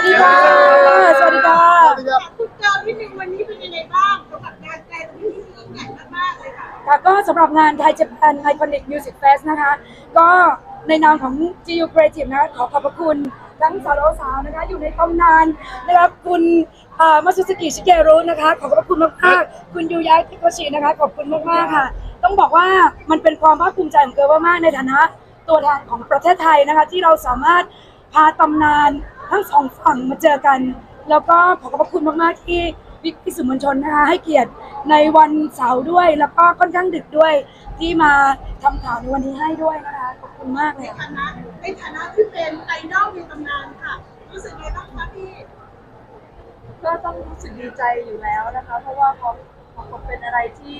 วัสดีค่ะ สวัสดีค่ะคุณเจอที่หนึ่งวันนี้เป็นยังไงบ้างสำหรับงานแฟนที่ยิ่งใหญ่มากๆเลยค่ะค่ะก็สำหรับงานไทย Japan Iconic Music Fest นะคะ ก็ในนามของ GU Creative นะคะขอขอบพระคุณทั้งสาวสาวๆนะคะ อยู่ในตำนานนะครับคุณมาซุสกิชิเกรุนะคะ ขอบพระคุณมากๆคุณยูยะคิโกชินะคะ ขอบคุณมากๆค่ะ ต้องบอกว่ามันเป็นความภาคภูมิใจของเกิร์ลมากๆในฐานะตัวแทนของประเทศไทยนะคะ ที่เราสามารถพาตำนาน ทั้งสองฝั่งมาเจอกัน แล้วก็ขอขอบพระคุณมากๆที่วิกิสื่อมวลชนนะคะให้เกียรติในวันเสาร์ด้วย แล้วก็ค่อนข้างดึกด้วยที่มาทำข่าวในวันนี้ให้ด้วยนะคะขอบคุณมากในเลยค่ะ ฐานะในฐานะที่เป็นไอดอลในตำนานค่ะ รู้สึกไงบ้างคะพี่ ก็ต้องรู้สึกดีใจอยู่แล้วนะคะ เพราะว่าพอพอเป็นอะไรที่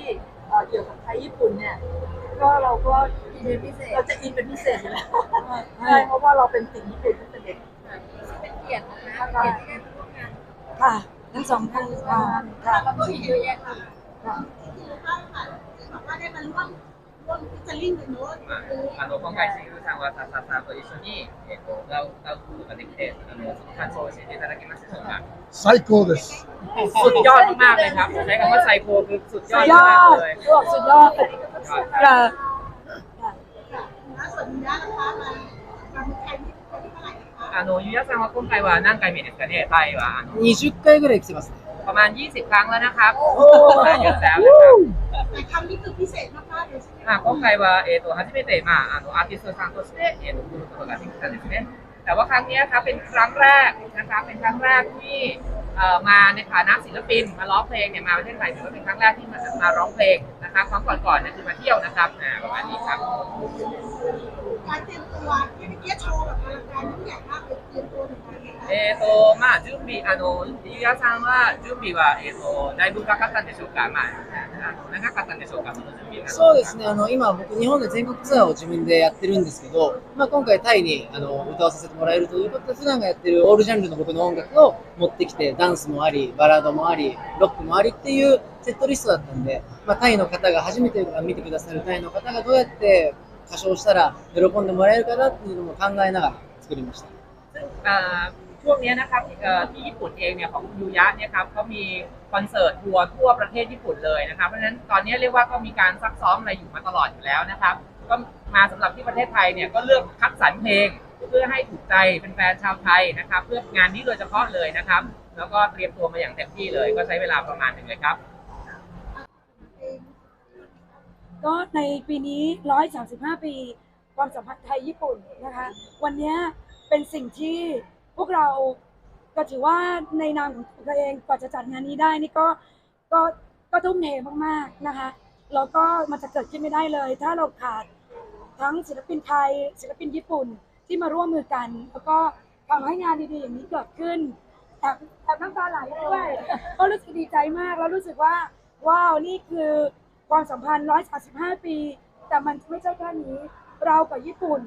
เอ่อเกี่ยวกับไทยญี่ปุ่นเนี่ย ก็เราก็อินเป็นพิเศษ เราจะอินเป็นพิเศษอยู่แล้วใช่เพราะว่าเราเป็นติ่งญี่ปุ่นตั้งแต่เด็ก เป็นเกียรตินะ คะเกียรติที่ได้มาร่วมงาน ค่ะ ทั้งสองท่านค่ะค่ะ แล้วก็อีกเยอะแยะค่ะ ค่ะ ที่รู้บ้างค่ะที่บอกว่าได้มาร่วมร่วมพิจาริ่งกันเนอะ あの今回、しぐさんは笹さんと一緒に、えー、と歌う歌うことができてあの、その感想を教えていただけますでしょうか。最高です。 สุดยอดมากๆเลยครับ ใช้คำว่าไซโคคือสุดย สุ อ ด ด ยอ มาก ด ๆเลย รวบสุดยอด ยอดครับ ค่ะ あのゆやさんは今回は何回目ですかねタイはあの20回ぐらい来てますねประมาณ 20 ครั้งแล้วนะครับมาเยอะแล้วนะครับแต่ครั้งนี้คือพิเศษมากๆเลยใช่ไหมคอะ今回はえっと初めてまああのアーティストさんとしてえっと来ることができたんですねแต่ว่าครั้งนี้ครับเป็นครั้งแรกนะครับเป็นครั้งแรกที่เออมาในฐานะศิลปิน มาร้องเพลงเนี่ยมาประเทศไทยถือว่าเป็นครั้งแรกที่มามาร้องเพลงนะครับครั้งก่อนๆเนี่ยคือมาเที่ยวนะครับประมาณนี้ครับการเตรียมตัวเมื่อกี้โชว์แบบอลังการ えっ、ー、と、まあ、準備、あの、ゆうさんは、準備は、えっ、ー、と、だいぶかかったんでしょうか？まあ、あの長かったんでしょうか、その準備そうですね、あの、今、僕、日本で全国ツアーを自分でやってるんですけど、まあ、今回、タイに、あの、歌わさせてもらえるということで、普段がやってるオールジャンルの僕の音楽を持ってきて、ダンスもあり、バラードもあり、ロックもありっていうセットリストだったんで、まあ、タイの方が、初めて見てくださるタイの方がどうやって歌唱したら喜んでもらえるかなっていうのも考えながら作りました。あ ช่วงนี้นะครับที่ญี่ปุ่นเองเนี่ยของยูยะเนี่ยครับเขามีคอนเสิร์ตทัวร์ทั่วประเทศญี่ปุ่นเลยนะครับเพราะฉะนั้นตอนนี้เรียกว่าก็มีการซักซ้อมอะไรอยู่มาตลอดอยู่แล้วนะครับ ก็มาสำหรับที่ประเทศไทยเนี่ยก็เลือกคัดสรรเพลง เพื่อให้ถูกใจเป็นแฟนชาวไทยนะครับ เพื่องานนี้โดยเฉพาะเลยนะครับ แล้วก็เตรียมตัวมาอย่างเต็มที่เลย ก็ใช้เวลาประมาณหนึ่งเลยครับ ก็ในปีนี้ 135 ปี ความสัมพันธ์ไทยญี่ปุ่นนะคะ วันนี้เป็นสิ่งที่ วกเราก็ถือว่าในนามของตัวเองกว่าจะจัดงานนี้ได้นี่ก็ก็ก็ทุ่มเทมากๆนะคะแล้วก็มันจะเกิดขึ้นไม่ได้เลย ถ้าเราขาดทั้งศิลปินไทย ศิลปินญี่ปุ่นที่มาร่วมมือกัน แล้วก็ทำให้งานดีๆอย่างนี้เกิดขึ้นแอบแอบน้ำตาไหลด้วยก็รู้สึกดีใจมากแล้วรู้สึกว่าว้าวนี่คือความสัมพันธ์ 135 ปี แต่มันไม่ใช่แค่นี้ เรากับญี่ปุ่น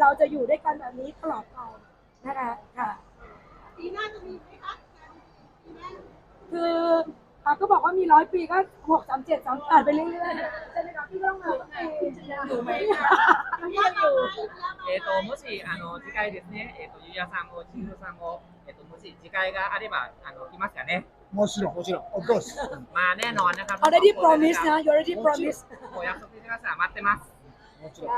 เราจะอยู่ด้วยกันแบบนี้ตลอดไป น่ารัค่ะ ปีหน้าจะมีไหมคะคือค่ะก็บอกว่ามีร้อยปีก็หกสามเจ็ดสามแปดไปเรื่อยๆใช่ไหมคะพี่ก็ต้องมอทุกปีอยู่ไหมยังอยู่えっ、ともしあの次回ですね、えっ、とゆうやさんもちひろさんもえっ、ともし次回があればあの来ますかね。もちろん、もちろん、of course。まあะครับ。already promise な、already promise。お約束してください、待ってます。もちろん。